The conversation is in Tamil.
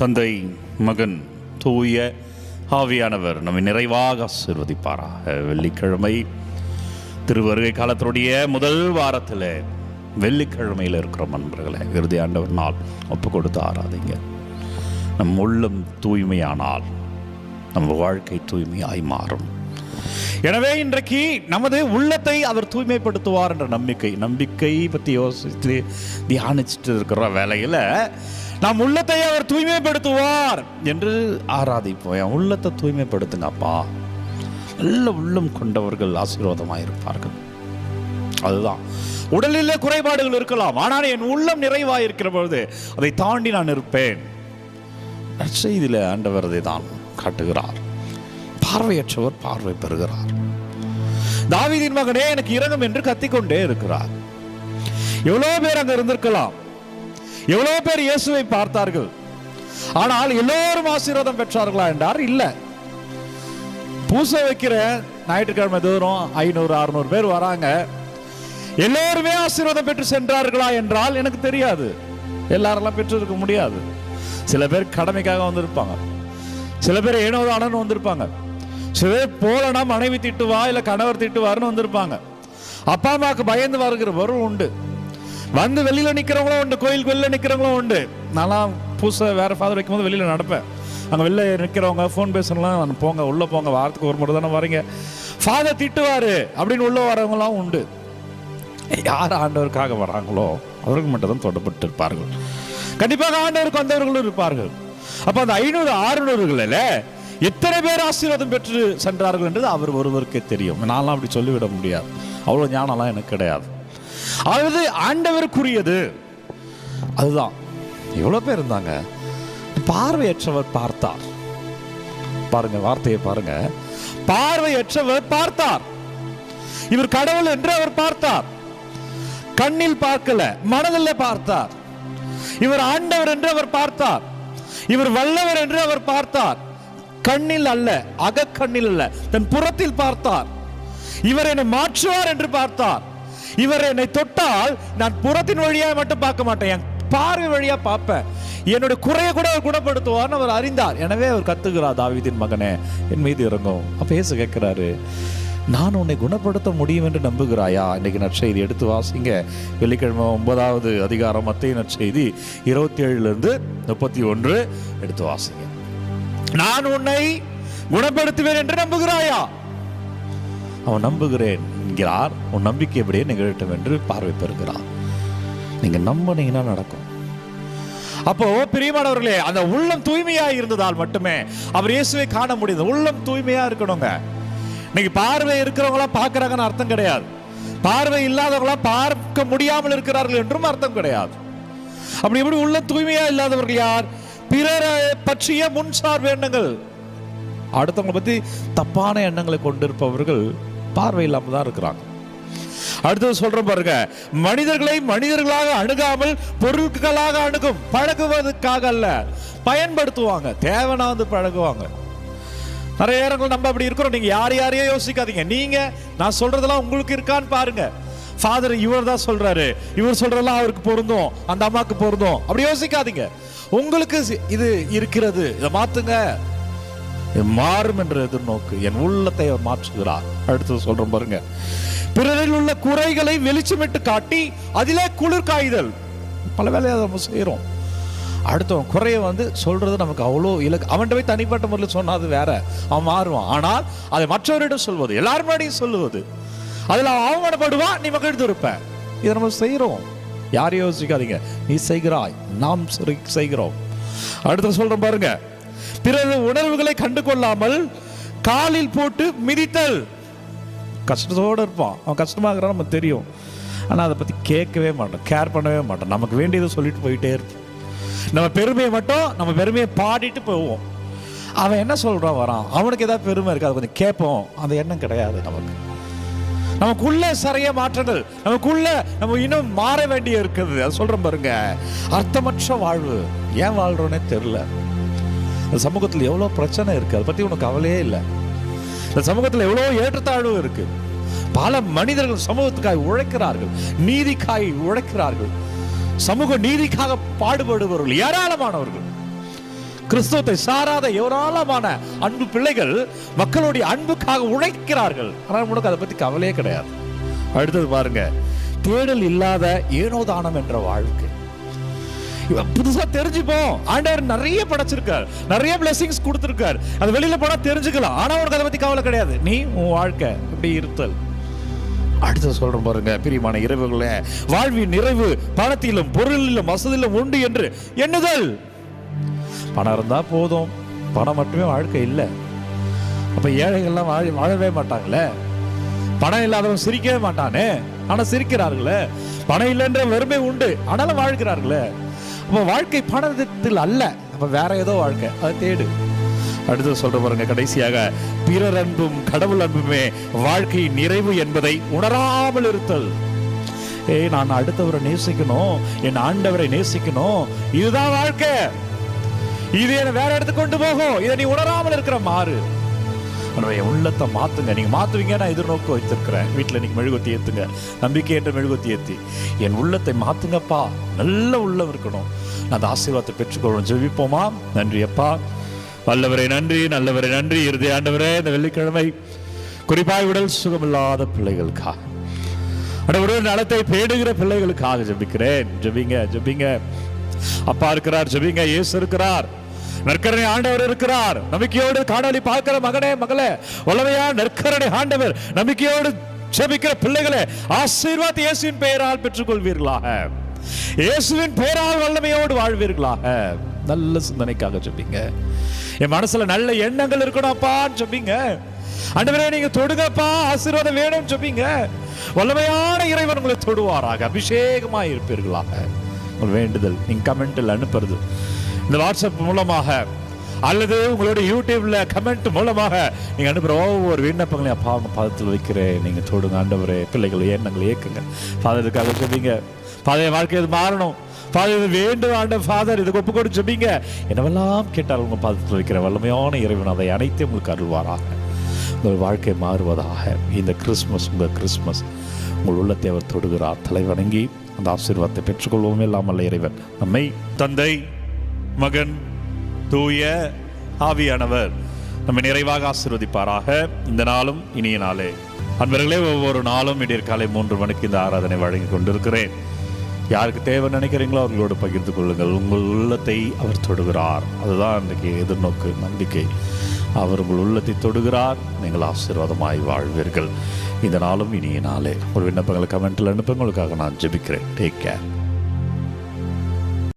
தந்தை மகன் தூய ஆவியானவர் நம்மை நிறைவாக ஆசீர்வதிப்பாராக. வெள்ளிக்கிழமை திருவருகை காலத்தினுடைய முதல் வாரத்தில் வெள்ளிக்கிழமையில் இருக்கிற நண்பர்களை. இறுதி ஆண்டவர் நாள் ஒப்பு கொடுத்து ஆராதிங்க. நம் உள்ளம் தூய்மையானால் நம்ம வாழ்க்கை தூய்மையாய் மாறும். எனவே இன்றைக்கு நமது உள்ளத்தை அவர் தூய்மைப்படுத்துவார் என்ற நம்பிக்கை நம்பிக்கை பற்றி யோசித்து தியானிச்சுட்டு இருக்கிற வேலையில் நாம் உள்ளத்தை அவர் தூய்மைப்படுத்துவார். என்று ஆராதிப்போம். என் உள்ளத்தை தூய்மைப்படுத்துங்க அப்பா நல்ல உள்ளம் கொண்டவர்கள் ஆசீர்வாதமாக இருப்பார்கள். அதுதான். உடலிலே குறைபாடுகள் இருக்கலாம். ஆனால் என் உள்ளம் நிறைவாக இருக்கிற பொழுது அதை தாண்டி நான் இருப்பேன். நற்செய்தியில் ஆண்டவர் அதை தான் காட்டுகிறார். பார்வையற்றவர் பார்வை பெறுகிறார். தாவிதின் மகனே எனக்கு இறங்கும் என்று கத்திக்கொண்டே இருக்கிறார். எவ்வளோ பேர் அங்கே இருந்திருக்கலாம். எவ்வளோ பேர் இயேசுவை பார்த்தார்கள்? ஆனால் எல்லோரும் ஆசீர்வாதம் பெற்றார்களா என்றார்? இல்லை. பூசை வைக்கிற ஞாயிற்றுக்கிழமை தூரம் ஐநூறு அறுநூறு பேர் வராங்க. எல்லோருமே ஆசீர்வாதம் பெற்று சென்றார்களா என்றால் எனக்கு தெரியாது. எல்லாரெல்லாம் பெற்றிருக்க முடியாது. சில பேர் கடமைக்காக வந்திருப்பாங்க. சில பேர் ஏனோ தானோன்னு வந்திருப்பாங்க. சில பேர் போலனா மனைவி திட்டுவா இல்லை கணவர் திட்டுவாருன்னு வந்திருப்பாங்க. அப்பா அம்மாவுக்கு பயந்து வருகிறவரும் உண்டு. வந்து வெளியில நிக்கிறவங்களும் உண்டு கோயிலுக்கு வெளியில நிக்கிறவங்களும் உண்டு. நான்லாம் புதுசை வேற ஃபாதர் வைக்கும்போது வெளியில நடப்பேன். அங்கே வெளில நிற்கிறவங்க ஃபோன் பேசலாம் போங்க உள்ளே போங்க வாரத்துக்கு ஒரு முறை தானே வரீங்க. ஃபாதர் திட்டுவாரு அப்படின்னு உள்ள வரவங்களாம் உண்டு. யார் ஆண்டவருக்காக வராங்களோ அவர்கள் மட்டும் தான் தொடப்பட்டு இருப்பார்கள். கண்டிப்பாக ஆண்டவருக்கு வந்தவர்களும் இருப்பார்கள். அப்ப அந்த ஐநூறு ஆறுநூறுகளில் எத்தனை பேர் ஆசீர்வாதம் பெற்று சென்றார்கள் என்றது அவர் ஒருவருக்கே தெரியும். நான்லாம் அப்படி சொல்லிவிட முடியாது. அவ்வளோ ஞானம்லாம் எனக்கு கிடையாது. அது ஆண்டவருக்குரியது. அதுதான். எவ்வளோ பேர் இருந்தாங்க. பார்வையற்றவர் பார்த்தார். பாருங்க வார்த்தையை பாருங்க. பார்வையற்றவர் பார்த்தார். இவர் கடவுள் என்று அவர் பார்த்தார். கண்ணில் பார்க்கல மனதில் பார்த்தார். இவர் ஆண்டவர் என்று அவர் பார்த்தார். இவர் வல்லவர் என்று அவர் பார்த்தார். கண்ணில் அல்ல அகக்கண்ணில் அல்ல தன் புறத்தில் பார்த்தார். இவர் என்னை மாற்றுவார் என்று பார்த்தார். இவர் என்னை தொட்டால் நான் புறத்தின் வழியா மட்டும் பார்க்க மாட்டேன். என் பார்வை வழியா பார்ப்பேன். என்னுடைய குறையை கூட அவர் குணப்படுத்துவார்னு அவர் அறிந்தார். எனவே அவர் கத்துகிறார் தாவிதின் மகனே என் மீது இறங்கும். அப்ப ஏசு கேட்கிறாரு நான் உன்னை குணப்படுத்த முடியும் என்று நம்புகிறாயா? இன்னைக்கு நற்செய்தி எடுத்து வாசிங்க. வெள்ளிக்கிழமை ஒன்பதாவது அதிகாரம் மத்திய நற்செய்தி இருபத்தி ஏழுலேருந்து முப்பத்தி ஒன்று எடுத்து வாசிங்க. நான் உன்னை குணப்படுத்துவேன் என்று நம்புகிறாயா? அவன் நம்புகிறேன். என்கிறார். உன் நம்பிக்கை எப்படியே நிகழட்டும் என்று பார்வை பெறுகிறார். நீங்க நம்பினீங்கன்னா நடக்கும். அப்போ பிரியமானவர்களே அந்த உள்ளம் தூய்மையா இருந்ததால் மட்டுமே அவர் இயேசுவை காண முடியுது உள்ளம் தூய்மையா இருக்கணுங்க. இன்னைக்கு பார்வை இருக்கிறவங்களா பார்க்கறாங்கன்னு அர்த்தம் கிடையாது. பார்வை இல்லாதவங்களா பார்க்க முடியாமல் இருக்கிறார்கள் என்றும் அர்த்தம் கிடையாது. அப்படி எப்படி உள்ள தூய்மையா இல்லாதவர்கள் யார்? பிறரை பற்றிய முன்சார் எண்ணங்கள் அடுத்தவங்களை பத்தி தப்பான எண்ணங்களை கொண்டிருப்பவர்கள் பார்வை இல்லாம தான் இருக்கிறாங்க. அடுத்தது சொல்ற பாருங்க. மனிதர்களை மனிதர்களாக அணுகாமல் பொருட்களாக அணுகும் பழகுவதற்காக அல்ல பயன்படுத்துவாங்க. தேவைனா வந்து பழகுவாங்க. நிறைய நேரங்கள் நம்ம அப்படி இருக்கிறோம். நீங்க யார் யாரையோ யோசிக்காதீங்க. நீங்க நான் சொல்றதெல்லாம் உங்களுக்கு இருக்கான்னு பாருங்க. ஃபாதர் இவர் தான் சொல்றாரு. இவர் சொல்றதெல்லாம் அவருக்கு பொருந்தும். அந்த அம்மாவுக்கு பொருந்தும். அப்படி யோசிக்காதீங்க. உங்களுக்கு இது இருக்கிறது. இதை மாத்துங்க. மாறும் என்ற எதிர்நோக்கு என் உள்ளத்தை அவர் மாற்றுகிறார். அடுத்தது சொல்றோம் பாருங்க. பிறரில் உள்ள குறைகளை வெளிச்சமிட்டு காட்டி அதிலே குளிர் காய்தல். பல வேலையை நம்ம செய்கிறோம் அடுத்தவன் குறைய வந்து சொல்றது நமக்கு அவ்வளோ இலக்கு. அவன்கிட்ட போய் தனிப்பட்ட முறையில் சொன்னால் அது வேற. அவன் மாறுவான். ஆனால் அதை மற்றவரிடம் சொல்வது எல்லாரும் முன்னாடியும் சொல்லுவது. அதில் அவன் அவமானப்படுவான் நீ மகிழ்ந்து இருப்பேன் இதை நம்ம செய்கிறோம் யாரையும் யோசிக்காதீங்க. நீ செய்கிறாய் நாம் செய்கிறோம். அடுத்து சொல்றேன் பாருங்க. பிறகு உணர்வுகளை கண்டு கொள்ளாமல் காலில் போட்டு மிதித்தல். கஷ்டத்தோடு இருப்பான். அவன் கஷ்டமாகறான் நமக்கு தெரியும். ஆனால் அதை பற்றி கேட்கவே மாட்டோம் கேர் பண்ணவே மாட்டோம் நமக்கு வேண்டியதை சொல்லிட்டு போயிட்டே இருப்போம் நம்ம பெருமையை மட்டும் நம்ம பெருமையை பாடிட்டு போவோம். அவன் என்ன சொல்கிறான் வரான். அவனுக்கு ஏதாவது பெருமை இருக்குது அதை கொஞ்சம் கேட்போம். அந்த எண்ணம் கிடையாது நமக்கு. நமக்குள்ள சரிய மாற்றங்கள் நமக்குள்ள நம்ம இன்னும் மாற வேண்டிய இருக்குது அது சொல்கிறோம் பாருங்க. அர்த்தமற்ற வாழ்வு. ஏன் வாழ்கிறோன்னே தெரில இந்த சமூகத்தில் எவ்வளோ பிரச்சனை இருக்கு அதை பற்றி உனக்கு கவலையே இல்லை. இந்த சமூகத்தில் எவ்வளோ ஏற்றத்தாழ்வு இருக்கு. பல மனிதர்கள் சமூகத்துக்காய் உழைக்கிறார்கள் நீதிக்காய் உழைக்கிறார்கள். சமூக நீதிக்காக பாடுபடுபவர்கள் ஏராளமானவர்கள். கிறிஸ்தவத்தை சாராத ஏராளமான அன்பு பிள்ளைகள் மக்களுடைய அன்புக்காக உழைக்கிறார்கள். ஆனால் உனக்கு அதை பற்றி கவலையே கிடையாது. அடுத்தது பாருங்க தேடல் இல்லாத ஏனோதானம் என்ற வாழ்க்கை. புதுசா தெரிஞ்சுப்போம். ஆண்டவர் நிறைய படைச்சிருக்கார். நிறைய பிளெஸிங்ஸ் கொடுத்துருக்கார். அது வெளியில போனா தெரிஞ்சுக்கலாம். ஆனா உனக்கு அதை பத்தி கவலை கிடையாது. நீ உன் வாழ்க்கை இப்படி இருத்தல். அடுத்து சொல்றேன் பாருங்க பிரியமான இரவுகள வாழ்வின் நிறைவு பணத்திலும் பொருளிலும் வசதியிலும் உண்டு என்று எண்ணுதல். பணம் இருந்தா போதும். பணம் மட்டுமே வாழ்க்கை இல்லை. அப்ப ஏழைகள்லாம் வாழ வாழவே மாட்டாங்களே. பணம் இல்லாதவன் சிரிக்கவே மாட்டானே. ஆனா சிரிக்கிறார்களே. பணம் இல்லைன்ற வெறுமை உண்டு. ஆனாலும் வாழ்கிறார்களே. அப்போ வாழ்க்கை பணத்தில் அல்ல. நம்ம வேற ஏதோ வாழ்க்கை. அதை தேடு. அடுத்து சொல்ற பாருங்க கடைசியாக பிறர் அன்பும் கடவுள் அன்புமே வாழ்க்கை நிறைவு என்பதை உணராமல் இருத்தல். ஏய் நான் அடுத்தவரை நேசிக்கணும். என் ஆண்டவரை நேசிக்கணும். இதுதான் வாழ்க்கை. இது என்ன வேற இடத்துக்கு கொண்டு போகும். இதை நீ உணராமல் இருக்கிற மாறு. ஆனால் உள்ளத்தை மாத்துங்க. நீங்கள் மாத்துவீங்க நான் எதிர்நோக்க வைத்திருக்கிறேன். வீட்டில் நீங்கள் மெழுகுத்தி ஏற்றுங்க நம்பிக்கை என்ற மெழுகுத்தி ஏற்றி என் உள்ளத்தை மாத்துங்கப்பா. நல்ல உள்ளம் இருக்கணும். நான் அந்த ஆசீர்வாதத்தை பெற்றுக்கொள்ளணும் ஜெபிப்போமா? நன்றி அப்பா. வல்லவரை நன்றி. நல்லவரை நன்றி. இறுதி ஆண்டவரே இந்த வெள்ளிக்கிழமை குறிப்பாக உடல் சுகமில்லாத பிள்ளைகளுக்காக உடல் நலத்தை பேடுகிற பிள்ளைகளுக்காக ஜெபிக்கிறேன். ஜெபிங்க ஜெபிங்க. அப்பா இருக்கிறார் ஜெபிங்க. இயேசு இருக்கிறார். நற்கரணை ஆண்டவர் இருக்கிறார். நம்பிக்கையோடு காணொலி பார்க்கிற மகனே மகளே உலவையா நற்கரணை ஆண்டவர் நம்பிக்கையோடு ஜெபிக்கிற பிள்ளைகளே ஆசீர்வாத் இயேசுவின் பெயரால் பெற்றுக்கொள்வீர்களாக. இயேசுவின் பெயரால் வல்லமையோடு வாழ்வீர்களாக. நல்ல சிந்தனைக்காக ஜெபிங்க. என் மனசுல நல்ல எண்ணங்கள் இருக்கணும் அப்பான்னு ஜெபிங்க. அண்டவரே நீங்க தொடுங்கப்பா ஆசீர்வாதம் வேணும் ஜெபிங்க. வல்லமையான இறைவன் உங்களை தொடுவாராக. அபிஷேகமா இருப்பீர்களாக. உங்கள் வேண்டுதல் நீங்க கமெண்ட்டில் அனுப்புறது. இந்த வாட்ஸ்அப் மூலமாக அல்லது உங்களோட யூடியூப்ல கமெண்ட் மூலமாக நீங்க அனுப்புற ஒவ்வொரு விண்ணப்பங்களையும் அப்பா அவங்க பாதத்தில் வைக்கிறேன். நீங்க தொடுங்க ஆண்டவரே. பிள்ளைகள் எண்ணங்களை இயக்குங்க ஃபாதருக்காக சொல்லிங்க ஃபாதர் வாழ்க்கை இது மாறணும்? ஃபாதர் இது வேண்டும்? ஆண்ட ஃபாதர் இதுக்கு ஒப்பு கொடுத்து சொல்லிங்க என்னவெல்லாம் கேட்டால் உங்க பாதத்தில் வைக்கிற வல்லமையான இறைவன் அதை அனைத்தையும் உங்களுக்கு அருள்வாராக. உங்கள் வாழ்க்கை மாறுவதாக. இந்த கிறிஸ்மஸ் உங்கள் கிறிஸ்மஸ் உங்கள் உள்ளத்தை அவர் தொடுகிறார். தலை வணங்கி அந்த ஆசீர்வாதத்தை பெற்றுக்கொள்வோமே. இல்லாமல் இறைவன் நம்மை தந்தை. மகன் தூய ஆவியானவர். நம்ம நிறைவாக ஆசீர்வதிப்பாராக. இந்த நாளும் இனிய நாளே. அன்பர்களே ஒவ்வொரு நாளும் இடையற் காலை மூன்று மணிக்கு இந்த ஆராதனை வழங்கி கொண்டிருக்கிறேன். யாருக்கு தேவை நினைக்கிறீங்களோ அவர்களோடு பகிர்ந்து கொள்ளுங்கள். உங்கள் உள்ளத்தை அவர் தொடுகிறார். அதுதான் இன்றைக்கு எதிர்நோக்கு நம்பிக்கை. அவர் உங்கள் உள்ளத்தை தொடுகிறார். நீங்கள் ஆசீர்வாதமாய் வாழ்வீர்கள். இந்த நாளும் இனிய நாளே. ஒரு விண்ணப்பங்களை கமெண்ட்டில் அனுப்புங்களுக்காக நான் ஜெபிக்கிறேன். Take care